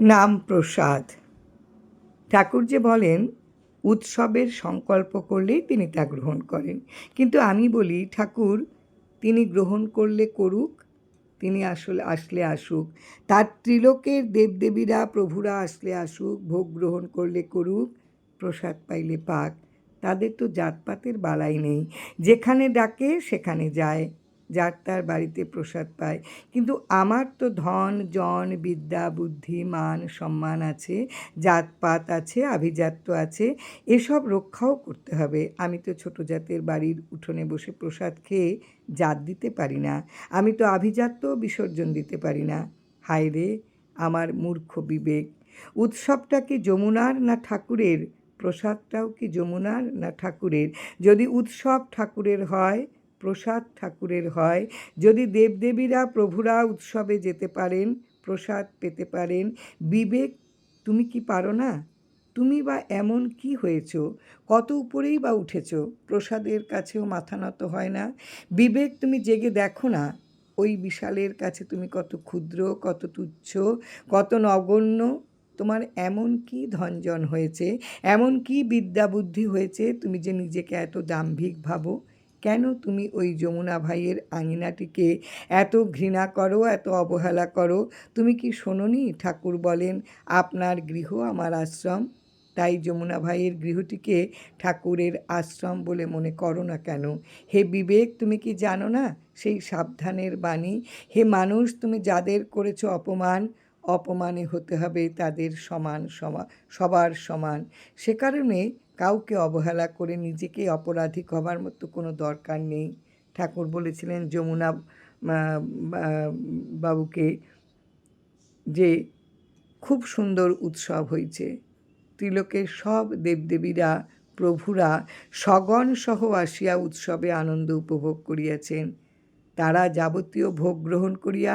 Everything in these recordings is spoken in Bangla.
নাম প্রসাদ। ঠাকুর যে বলেন, উৎসবের সংকল্প করলেই তিনি তা গ্রহণ করেন। কিন্তু আমি বলি, ঠাকুর, তিনি গ্রহণ করলে করুক, তিনি আসলে আসলে আসুক। তার ত্রিলোকের দেবদেবীরা, প্রভুরা আসলে আসুক, ভোগ গ্রহণ করলে করুক, প্রসাদ পাইলে পাক। তাদের তো জাতপাতের বালাই নেই। যেখানে ডাকে, সেখানে যায়। যার তার বাড়িতে প্রসাদ পায়। কিন্তু আমার তো ধন, জন, বিদ্যা, বুদ্ধি, মান, সম্মান আছে, জাতপাত আছে, আভিজাত্য আছে, এসব রক্ষাও করতে হবে। আমি তো ছোট জাতের বাড়ির উঠোনে বসে প্রসাদ খেয়ে জাত দিতে পারি না। আমি তো আভিজাত্য বিসর্জন দিতে পারি না। হায় রে, আমার মূর্খ বিবেক। উৎসবটা কি যমুনার না ঠাকুরের? প্রসাদটাও কি যমুনার না ঠাকুরের? যদি উৎসব ঠাকুরের হয় প্রসাদ ঠাকুরের হয়। যদি দেবদেবীরা প্রভুরা উৎসবে যেতে পারেন, প্রসাদ পেতে পারেন, বিবেক, তুমি কি পারো না? তুমি বা এমন কি হয়েছ? কত উপরেই বা উঠেছ? প্রসাদের কাছেও মাথা নত হয় না। বিবেক, তুমি জেগে দেখো না। ওই বিশালের কাছে তুমি কত ক্ষুদ্র, কত তুচ্ছ, কত নগণ্য। তোমার এমন কি ধনজন হয়েছে? এমন কি বিদ্যা বুদ্ধি হয়েছে? তুমি যে নিজেকে এত দাম্ভিক ভাবো। কেন তুমি ওই যমুনা ভাইয়ের আঙিনাটিকে এত ঘৃণা করো, এত অবহেলা করো? তুমি কি শোনোনি? ঠাকুর বলেন, আপনার গৃহ আমার আশ্রম। তাই যমুনা ভাইয়ের গৃহটিকে ঠাকুরের আশ্রম বলে মনে করো না কেন? হে বিবেক, তুমি কি জানো না সেই সাবধানের বাণী? হে মানুষ, তুমি যাদের করেছ অপমান, অপমানে হতে হবে তাদের সমান সমা, সবার সমান। সে কারণে কাউকে অবহেলা করে নিজেকে অপরাধী হবার মতো কোনো দরকার নেই। ঠাকুর বলেছিলেন, যমুনা বাবুকে যে খুব সুন্দর উৎসব হয়েছে, ত্রিলোকের সব দেবদেবীরা, প্রভুরা সগণ সহ আসিয়া উৎসবে আনন্দ উপভোগ করিয়াছেন। তারা যাবতীয় ভোগ গ্রহণ করিয়া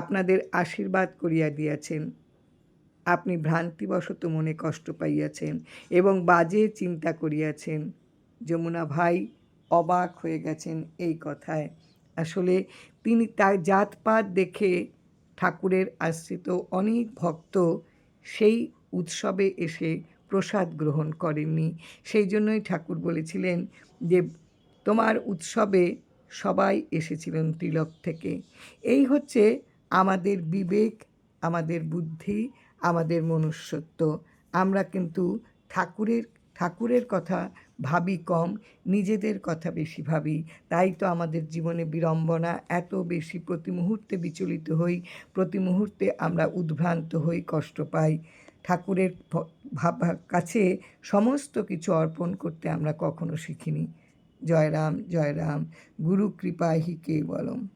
আপনাদের আশীর্বাদ করিয়া দিয়াছেন। আপনি ভ্রান্তিবশত মনে কষ্ট পাইয়াছেন এবং বাজে চিন্তা করিয়াছেন। যমুনা ভাই অবাক হয়ে গেছেন এই কথায়। আসলে তিনি তার জাতপাত দেখে ঠাকুরের আশ্রিত অনেক ভক্ত সেই উৎসবে এসে প্রসাদ গ্রহণ করেননি। সেই জন্যই ঠাকুর বলেছিলেন যে, তোমার উৎসবে সবাই এসেছিলেন তিলক থেকে। এই হচ্ছে আমাদের বিবেক, আমাদের বুদ্ধি আমাদের মনুষ্যত্ব। আমরা কিন্তু ঠাকুরের ঠাকুরের কথা ভাবি কম, নিজেদের কথা বেশি ভাবি। তাই তো আমাদের জীবনে বিড়ম্বনা এত বেশি। প্রতি মুহূর্তে বিচলিত হই, প্রতি মুহূর্তে আমরা উদ্ভ্রান্ত হই, কষ্ট পাই। ঠাকুরের ভাবা কাছে সমস্ত কিছু অর্পণ করতে আমরা কখনো শিখিনি। জয়রাম জয়রাম জয় রাম গুরু কৃপাহি কে বলম